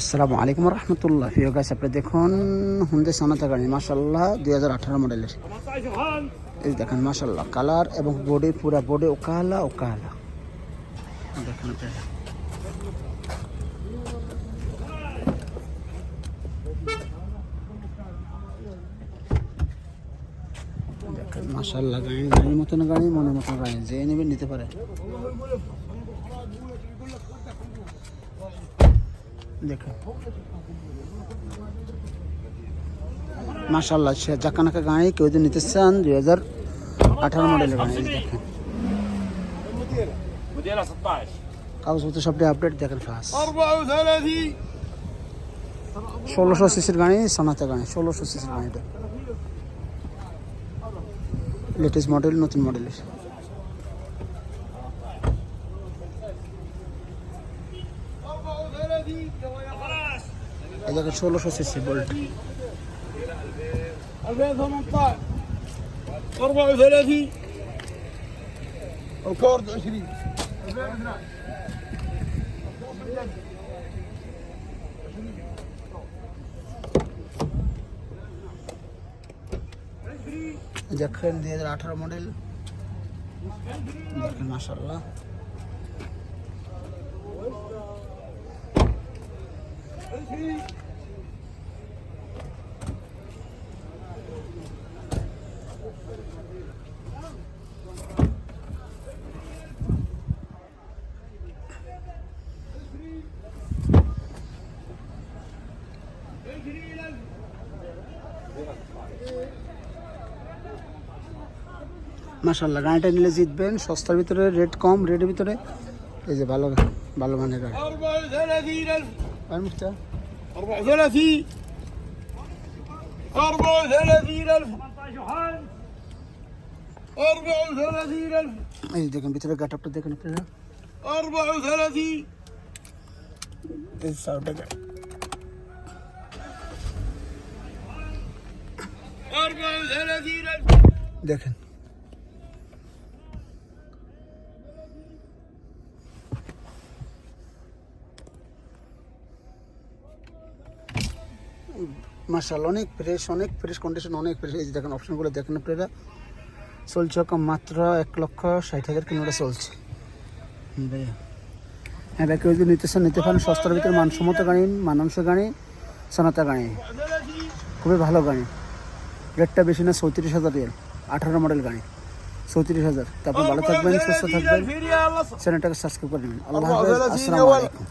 আসসালামু আলাইকুম রহমতুল্লাহ প্রিয় গাছ আপনি দেখুন হুন্ডে সোনাতা গাড়ি মাসাল্লাহ দুই হাজার আঠারো মডেলের। এই দেখেন মাসাল্লাহ কালার এবং বডি পুরা বডি ওকালা ওকালা দেখেন আপনারা মাসাল্লাহ গাড়ি, গাড়ির মতন গাড়ি, মনের মতন গাড়ি, যে নেবেন নিতে পারে। দেখুন মাশাল্লাহ সে জাকানাকা গাড়ি কেউ যদি নিতে চান, দুই হাজার আঠারো মডেলের গাঁয়ে দেখেন। কাগজপত্র সবটাই আপডেট দেখেন ফার্স্ট ষোলোশো সিসির গাড়ি, সনাতা গাড়ি, ষোলোশো সিসির গাড়িটা লেটেস্ট মডেল নতুন মডেলের এই দেখেন ষোলোশো সিসি বোল্ট 2018 34 الكورد 20 এই দেখেন দুই হাজার আঠারো মডেল দেখেন মাসাল্লাহ মাসাল্লাহ গাড়িটা নিলে জিতবেন। সস্তার ভিতরে রেট কম রেটের ভিতরে এই যে ভালো ভালো মানের গাড়ি। 34000 আর মুখটা 34 34000 34000 এই দেখেন ভিতরে গাটপটা দেখেন আপনারা 34 এই সাউন্ডটা গাড়ি 34 দেখেন মার্শাল অনেক ফ্রেশ অনেক ফ্রেশ কন্ডিশন অনেক ফ্রেশ এই যে দেখেন অপশনগুলো দেখেন আপনারা। চলছে কম মাত্র এক লক্ষ ষাট হাজার কিলোমিটার চলছে। ভাইয়া। হ্যাঁ ভাই কেউ যদি নিতে চান নিতে পারেন। সস্তার ভিতরে মানসম্মত গাড়ি মানাংশ গাড়ি সনাতা গাড়ি। খুবই ভালো গাড়ি। রেটটা বেশি না চৌত্রিশ হাজার রিয়াল। আঠারো মডেল গাড়ি। চৌত্রিশ হাজার। তারপর ভালো থাকবেন সুস্থ থাকবেন। চ্যানেলটাকে সাবস্ক্রাইব করে নেবেন। আল্লাহ হাফেজ। আসসালামু আলাইকুম।